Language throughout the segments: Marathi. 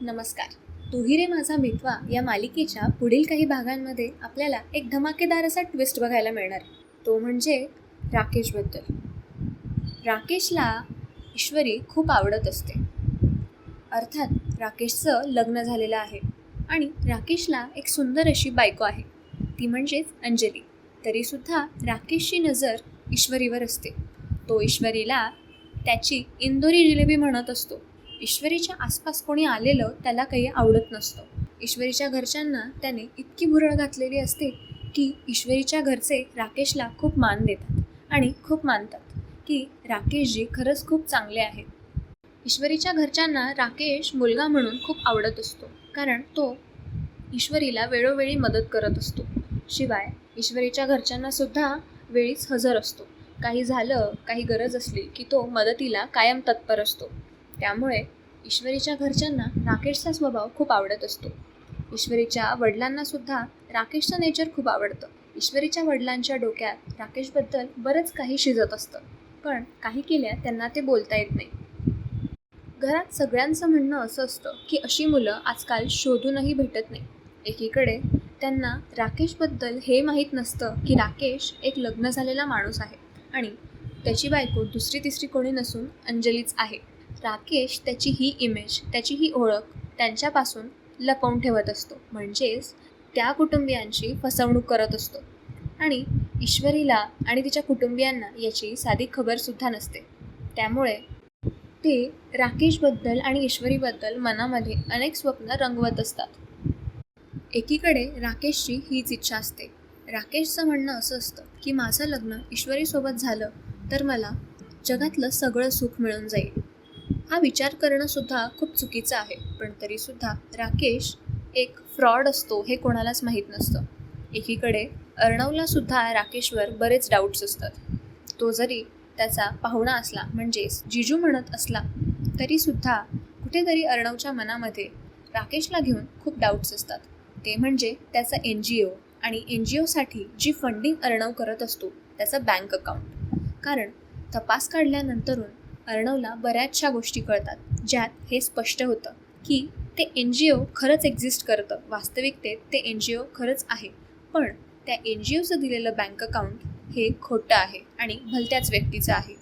नमस्कार. तुही रे माझा मितवा या मालिकेच्या पुढील काही भागांमध्ये आपल्याला एक धमाकेदार असा ट्विस्ट बघायला मिळणार. तो म्हणजे राकेशबद्दल. राकेशला ईश्वरी खूप आवडत असते. अर्थात राकेशचं लग्न झालेलं आहे आणि राकेशला एक सुंदर अशी बायको आहे. ती म्हणजेच अंजली. तरीसुद्धा राकेशची नजर ईश्वरीवर असते. तो ईश्वरीला त्याची इंदोरी जिलेबी म्हणत असतो. ईश्वरीच्या आसपास कोणी आलेलं त्याला काही आवडत नसतं. ईश्वरीच्या घरच्यांना त्याने इतकी भुरळ घातलेली असते की ईश्वरीच्या घरचे राकेशला खूप मान देतात आणि खूप मानतात की राकेशजी खरंच खूप चांगले आहेत. ईश्वरीच्या घरच्यांना राकेश मुलगा म्हणून खूप आवडत असतो कारण तो ईश्वरीला वेळोवेळी मदत करत असतो. शिवाय ईश्वरीच्या घरच्यांना सुद्धा वेळीच हजर असतो. काही झालं काही गरज असली की तो मदतीला कायम तत्पर असतो. त्यामुळे ईश्वरीच्या घरच्यांना राकेशचा स्वभाव खूप आवडत असतो. ईश्वरीच्या वडिलांना सुद्धा राकेशचं नेचर खूप आवडतं. ईश्वरीच्या वडिलांच्या डोक्यात राकेशबद्दल बरंच काही शिजत असतं पण काही केल्या त्यांना ते बोलता येत नाही. घरात सगळ्यांचं म्हणणं असं असतं की अशी मुलं आजकाल शोधूनही भेटत नाही. एकीकडे त्यांना राकेशबद्दल हे माहीत नसतं की राकेश एक लग्न झालेला माणूस आहे आणि त्याची बायको दुसरी तिसरी कोणी नसून अंजलीच आहे. राकेश त्याची ही इमेज त्याची ही ओळख त्यांच्यापासून लपवून ठेवत असतो. म्हणजेच त्या कुटुंबियांची फसवणूक करत असतो. आणि ईश्वरीला आणि तिच्या कुटुंबियांना याची साधी खबरसुद्धा नसते. त्यामुळे ते राकेशबद्दल आणि ईश्वरीबद्दल मनामध्ये अनेक स्वप्न रंगवत असतात. एकीकडे राकेशची हीच इच्छा असते. राकेशचं म्हणणं असं असतं की माझं लग्न ईश्वरीसोबत झालं तर मला जगातलं सगळं सुख मिळून जाईल. हा विचार करणंसुद्धा खूप चुकीचं आहे. पण तरीसुद्धा राकेश एक फ्रॉड असतो हे कोणालाच माहीत नसतं. एकीकडे अर्णवलासुद्धा राकेशवर बरेच डाऊट्स असतात. तो जरी त्याचा पाहुणा असला म्हणजेच जिजू म्हणत असला तरीसुद्धा कुठेतरी अर्णवच्या मनामध्ये राकेशला घेऊन खूप डाऊट्स असतात. ते म्हणजे त्याचा एन जी ओ आणि एन जी ओसाठी जी फंडिंग अर्णव करत असतो त्याचं बँक अकाउंट कारण तपास काढल्यानंतरून अर्णवला बऱ्याचशा गोष्टी कळतात ज्यात हे स्पष्ट होतं की ते एन जी ओ खरंच एक्झिस्ट करतं. वास्तविकतेत ते एन जी ओ खरंच आहे. पण त्या एन जी ओचं दिलेलं बँक अकाउंट हे खोटं आहे आणि भलत्याच व्यक्तीचं आहे.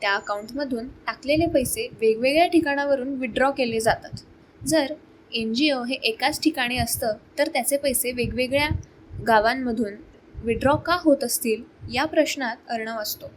त्या अकाउंटमधून टाकलेले पैसे वेगवेगळ्या ठिकाणावरून विड्रॉ केले जातात. जर एन जी ओ हे एकाच ठिकाणी असतं तर त्याचे पैसे वेगवेगळ्या गावांमधून विड्रॉ का होत असतील या प्रश्नात अर्णव असतो.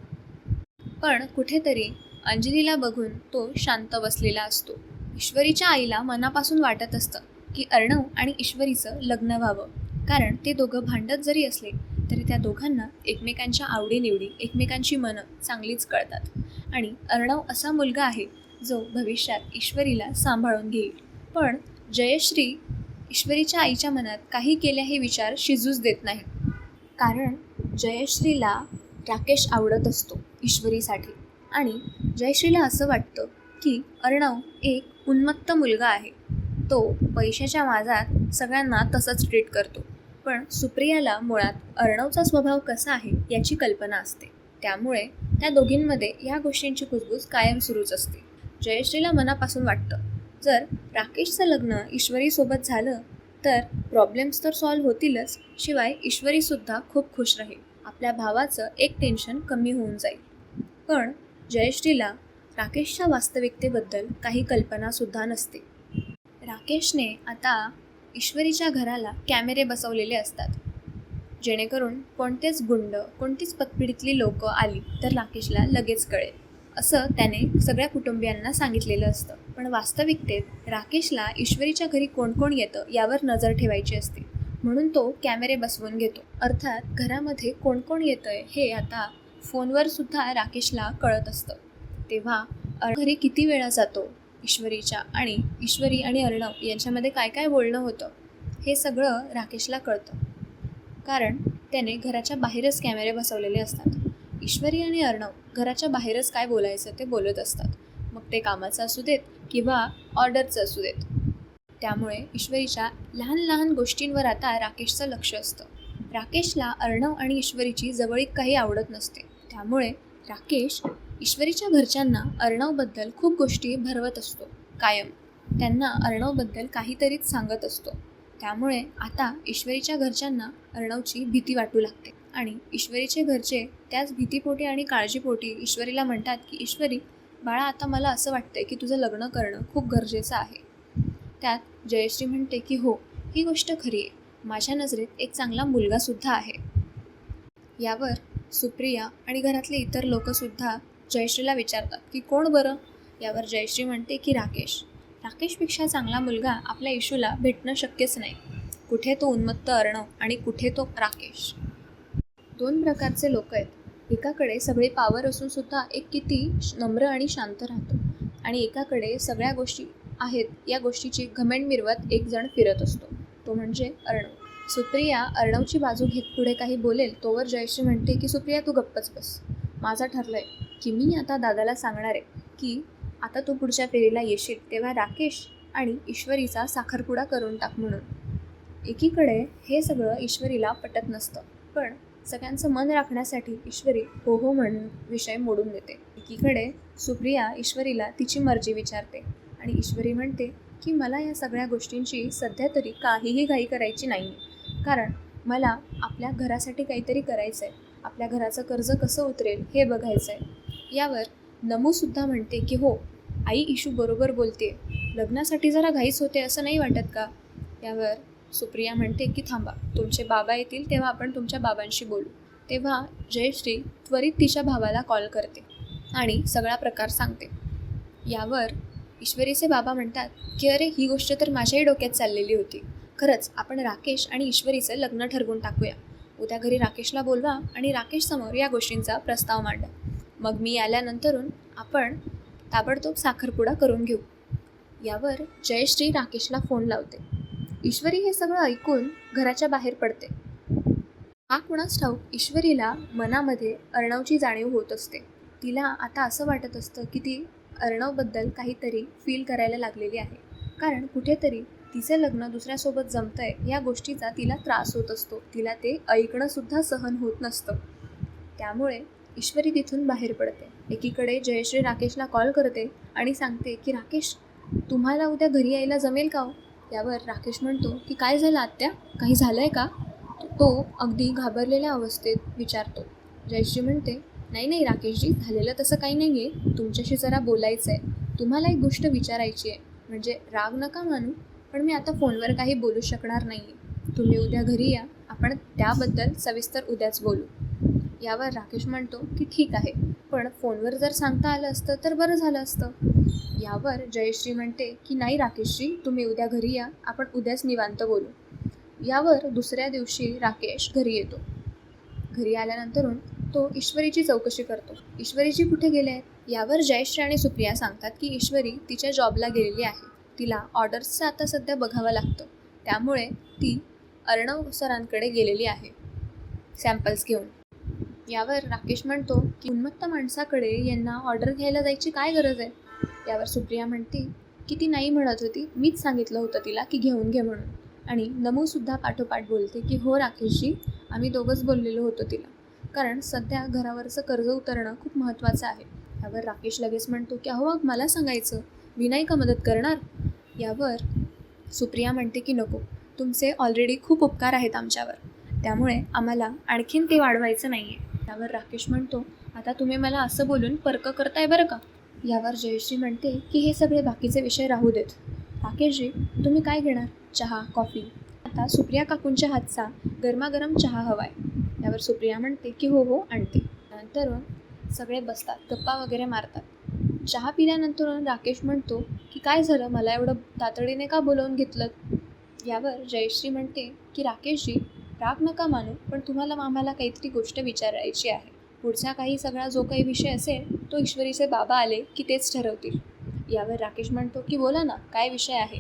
पण कुठेतरी अंजलीला बघून तो शांत बसलेला असतो. ईश्वरीच्या आईला मनापासून वाटत असतं की अर्णव आणि ईश्वरीचं लग्न व्हावं. कारण ते दोघं भांडत जरी असले तरी त्या दोघांना एकमेकांच्या आवडीनिवडी एकमेकांची मनं चांगलीच कळतात. आणि अर्णव असा मुलगा आहे जो भविष्यात ईश्वरीला सांभाळून घेईल. पण जयश्री ईश्वरीच्या आईच्या मनात काही केल्या हे विचार शिजूच देत नाही. कारण जयश्रीला राकेश आवडत असतो ईश्वरीसाठी. आणि जयश्रीला असं वाटतं की अर्णव एक उन्मत्त मुलगा आहे. तो पैशाच्या माझात सगळ्यांना तसंच ट्रीट करतो. पण सुप्रियाला मुळात अर्णवचा स्वभाव कसा आहे याची कल्पना असते. त्यामुळे त्या दोघींमध्ये या गोष्टींची कुजबूज कायम सुरूच असते. जयश्रीला मनापासून वाटतं जर राकेशचं लग्न ईश्वरीसोबत झालं तर प्रॉब्लेम्स तर सॉल्व्ह होतीलच शिवाय ईश्वरीसुद्धा खूप खुश राहील. आपल्या भावाचं एक टेन्शन कमी होऊन जाईल. पण जयश्रीला राकेशच्या वास्तविकतेबद्दल काही कल्पनासुद्धा नसते. राकेशने आता ईश्वरीच्या घराला कॅमेरे बसवलेले असतात. जेणेकरून कोणतेच गुंड कोणतीच पतपिढीतली लोक आली तर राकेशला लगेच कळेल असं त्याने सगळ्या कुटुंबियांना सांगितलेलं असतं. पण वास्तविकतेत राकेशला ईश्वरीच्या घरी कोण कोण येतं यावर नजर ठेवायची असते. म्हणून तो कॅमेरे बसवून घेतो. अर्थात घरामध्ये कोण कोण येतंय हे आता फोनवर सुद्धा राकेशला कळत असतं. तेव्हा घरी किती वेळा जातो? ईश्वरीच्या आणि ईश्वरी आणि अर्णव यांच्यामध्ये काय काय बोलणं होतं? हे सगळं राकेशला कळतं. कारण त्याने घराच्या बाहेरच कॅमेरे बसवलेले असतात. ईश्वरी आणि अर्णव घराच्या बाहेरच काय बोलायचं ते बोलत असतात. मग ते कामाचं असू देत किंवा ऑर्डरचं असू देत. त्यामुळे ईश्वरीच्या लहान लहान गोष्टींवर आता राकेशचं लक्ष असतं. राकेशला अर्णव आणि ईश्वरीची जवळीक काही आवडत नसते. त्यामुळे राकेश ईश्वरीच्या घरच्यांना अर्णवबद्दल खूप गोष्टी भरवत असतो कायम. त्यांना अर्णवबद्दल काहीतरीच सांगत असतो. त्यामुळे आता ईश्वरीच्या घरच्यांना अर्णवची भीती वाटू लागते आणि ईश्वरीचे घरचे त्याच भीतीपोटी आणि काळजीपोटी ईश्वरीला म्हणतात की ईश्वरी बाळा आता मला असं वाटतंय की तुझं लग्न करणं खूप गरजेचं आहे. त्यात जयश्री म्हणते की हो ही गोष्ट खरी आहे. माझ्या नजरेत एक चांगला मुलगासुद्धा आहे. यावर सुप्रिया आणि घरातले इतर लोकसुद्धा जयश्रीला विचारतात की कोण बरं? यावर जयश्री म्हणते की राकेश. राकेशपेक्षा चांगला मुलगा आपल्या इशूला भेटणं शक्यच नाही. कुठे तो उन्मत्त अर्णव आणि कुठे तो राकेश. दोन प्रकारचे लोक आहेत. एकाकडे सगळे पावर असून सुद्धा एक किती नम्र आणि शांत राहतो. आणि एकाकडे सगळ्या गोष्टी आहेत या गोष्टीची घमेंड मिरवत एक जण फिरत असतो. तो म्हणजे अर्णव. सुप्रिया अर्णवची बाजू घेत पुढे काही बोलेल तोवर जयश्री म्हणते की सुप्रिया तू गप्पच बस. माझं ठरलंय की मी आता दादाला सांगणार आहे की आता तू पुढच्या फेरीला येशील तेव्हा राकेश आणि ईश्वरीचा साखरपुडा करून टाक म्हणून. एकीकडे हे सगळं ईश्वरीला पटत नसतं पण सगळ्यांचं मन राखण्यासाठी ईश्वरी हो हो म्हणून विषय मोडून देते. एकीकडे सुप्रिया ईश्वरीला तिची मर्जी विचारते आणि ईश्वरी म्हणते की मला या सगळ्या गोष्टींची सध्या तरी काहीही घाई करायची नाही कारण मला आपल्या घरासाठी काहीतरी करायचं आहे आपल्या घराचं कर्ज कसं उतरेल हे बघायचं आहे यावर नमूसुद्धा म्हणते की हो आई इशू बरोबर बोलते. लग्नासाठी जरा घाईच होते असं नाही वाटत का? यावर सुप्रिया म्हणते की थांबा तुमचे बाबा येतील तेव्हा आपण तुमच्या बाबांशी बोलू. तेव्हा जयश्री त्वरित तिच्या भावाला कॉल करते आणि सगळा प्रकार सांगते. यावर ईश्वरीचे बाबा म्हणतात की अरे ही गोष्ट तर माझ्याही डोक्यात चाललेली होती. खरंच आपण राकेश आणि ईश्वरीचं लग्न ठरवून टाकूया. उद्या घरी राकेशला बोलवा आणि राकेशसमोर या गोष्टींचा प्रस्ताव मांडा. मग मी आल्यानंतरून आपण ताबडतोब साखरपुडा करून घेऊ. यावर जयश्री राकेशला फोन लावते. ईश्वरी हे सगळं ऐकून घराच्या बाहेर पडते. हा कुणाच ठाऊक ईश्वरीला मनामध्ये अर्णवची जाणीव होत असते. तिला आता असं वाटत असतं की ती अर्णवबद्दल काहीतरी फील करायला लागलेली आहे. कारण कुठेतरी तिचं लग्न दुसऱ्यासोबत जमतंय या गोष्टीचा तिला त्रास होत असतो. तिला ते ऐकणंसुद्धा सहन होत नसतं. त्यामुळे ईश्वरी तिथून बाहेर पडते. एकीकडे जयश्री राकेशला कॉल करते आणि सांगते की राकेश तुम्हाला उद्या घरी यायला जमेल का हो? यावर राकेश म्हणतो की काय झालं आत्या? काही झालं आहे का? तो अगदी घाबरलेल्या अवस्थेत विचारतो. जयश्री म्हणते नाही नाही राकेशजी झालेलं तसं काही नाही आहे तुमच्याशी जरा बोलायचं आहे तुम्हाला एक गोष्ट विचारायची आहे म्हणजे राग नका मानू. पण मी आता फोनवर काही बोलू शकणार नाही आहे तुम्ही उद्या घरी या. आपण त्याबद्दल सविस्तर उद्याच बोलू. यावर राकेश म्हणतो की ठीक आहे पण फोनवर जर सांगता आलं असतं तर बरं झालं असतं. यावर जयश्री म्हणते की नाही राकेशजी तुम्ही उद्या घरी या. आपण उद्याच निवांत बोलू. यावर दुसऱ्या दिवशी राकेश घरी येतो. घरी आल्यानंतरून तो ईश्वरीची चौकशी करतो. ईश्वरीची कुठे गेले आहेत? यावर जयश्री आणि सुप्रिया सांगतात की ईश्वरी तिच्या जॉबला गेलेली आहे. तिला ऑर्डर्सचं आता सध्या बघावं लागतं. त्यामुळे ती अर्णव सरांकडे गेलेली आहे. सॅम्पल्स घेऊन. यावर राकेश म्हणतो की उन्मत्त माणसाकडे यांना ऑर्डर घ्यायला जायची काय गरज आहे? यावर सुप्रिया म्हणते की ती नाही म्हणत होती. मीच सांगितलं होतं तिला की घेऊन घे म्हणून. आणि नमूसुद्धा पाठोपाठ बोलते की हो राकेशजी आम्ही दोघंच बोललेलो होतो तिला. कारण सध्या घरावरचं कर्ज उतरणं खूप महत्त्वाचं आहे. यावर राकेश लगेच म्हणतो की अहो मग मला सांगायचं. मी नाही का मदत करणार? यावर सुप्रिया म्हणते की नको तुमचे ऑलरेडी खूप उपकार आहेत आमच्यावर. त्यामुळे आम्हाला आणखीन ते वाढवायचं नाही आहे त्यावर राकेश म्हणतो आता तुम्ही मला असं बोलून पर्क करताय बरं का? यावर जयश्री म्हणते की हे सगळे बाकीचे विषय राहू देत. राकेशजी तुम्ही काय घेणार? चहा कॉफी? आता सुप्रिया काकूंच्या हातचा गरमागरम चहा हवा आहे यावर सुप्रिया म्हणते की हो हो आणते. नंतर सगळे बसतात गप्पा वगैरे मारतात. चहा पिल्यानंतर राकेश म्हणतो की काय झालं? मला एवढं तातडीने का बोलवून घेतलं? यावर जयश्री म्हणते की राकेशजी राग नका मानू पण तुम्हाला आम्हाला काहीतरी गोष्ट विचारायची आहे. पुढचा काही सगळा जो काही विषय असेल तो ईश्वरीचे बाबा आले की तेच ठरवतील. यावर राकेश म्हणतो की बोला ना काय विषय आहे?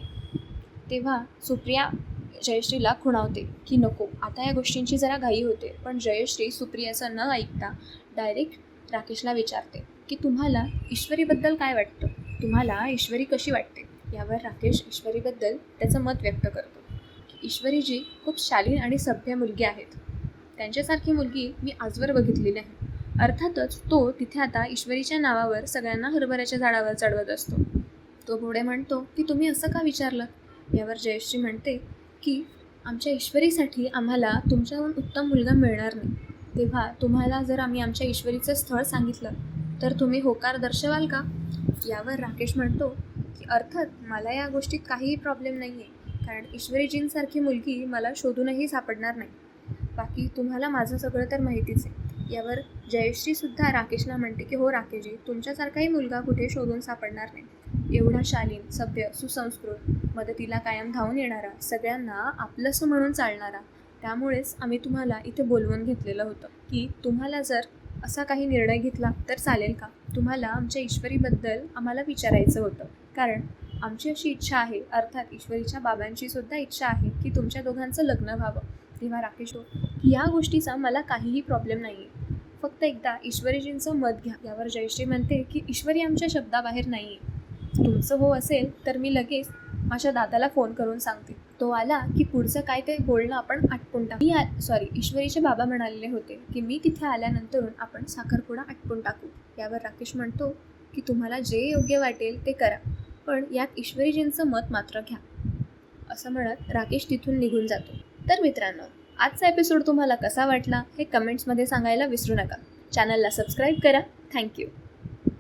तेव्हा सुप्रिया जयश्रीला खुणावते की नको आता या गोष्टींची जरा घाई होते. पण जयश्री सुप्रियाचं न ऐकता डायरेक्ट राकेशला विचारते. की तुम्हाला ईश्वरीबद्दल काय वाटतं? तुम्हाला ईश्वरी कशी वाटते? यावर राकेश ईश्वरीबद्दल त्याचं मत व्यक्त करतो. की ईश्वरीजी खूप शालीन आणि सभ्य मुलगी आहेत. त्यांच्यासारखी मुलगी मी आजवर बघितली नाही. अर्थातच तो तिथे आता ईश्वरीच्या नावावर सगळ्यांना हरभऱ्याच्या झाडावर चढवत असतो. तो पुढे म्हणतो की तुम्ही असं का विचारलं? यावर जयश्री म्हणते की आमच्या ईश्वरीसाठी आम्हाला तुमच्याहून उत्तम मुलगा मिळणार नाही. तेव्हा तुम्हाला जर आम्ही आमच्या ईश्वरीचं स्थळ सांगितलं तर तुम्ही होकार दर्शवाल का? यावर राकेश म्हणतो की अर्थात मला या गोष्टीत काहीही प्रॉब्लेम नाही आहे कारण ईश्वरीजींसारखी मुलगी मला शोधूनही सापडणार नाही. बाकी तुम्हाला माझं सगळं तर माहितीच आहे. यावर जयश्रीसुद्धा राकेशला म्हणते की हो राकेशजी तुमच्यासारखाही मुलगा कुठे शोधून सापडणार नाही. एवढा शालीन सभ्य सुसंस्कृत मदतीला कायम धावून येणारा सगळ्यांना आपलंसं म्हणून चालणारा. त्यामुळेच आम्ही तुम्हाला इथे बोलवून घेतलेलं होतं की तुम्हाला जर असा काही निर्णय घेतला तर चालेल का? तुम्हाला आमच्या ईश्वरीबद्दल आम्हाला विचारायचं होतं. कारण आमची अशी इच्छा आहे अर्थात ईश्वरीच्या बाबांची सुद्धा इच्छा आहे की तुमच्या दोघांचं लग्न व्हावं. तेव्हा राकेश हो की या गोष्टीचा मला काहीही प्रॉब्लेम नाही आहे फक्त एकदा ईश्वरीजींचं मत घ्या. यावर जयश्री म्हणते की ईश्वरी आमच्या शब्दाबाहेर नाही आहे तुमचं हो असेल तर मी लगेच माझ्या दादाला फोन करून सांगते. तो आला की पुढचं काय ते बोलणं आपण आटपून टाकू. मी सॉरी ईश्वरीचे बाबा म्हणालेले होते की मी तिथे आल्यानंतर आपण साखरपुडा आटपून टाकू. यावर राकेश म्हणतो की तुम्हाला जे योग्य वाटेल ते करा पण यात ईश्वरीजींचं मत मात्र घ्या. असं म्हणत राकेश तिथून निघून जातो. तर मित्रांनो आजचा एपिसोड तुम्हाला कसा वाटला हे कमेंट्समध्ये सांगायला विसरू नका. चॅनलला सबस्क्राईब करा. थँक्यू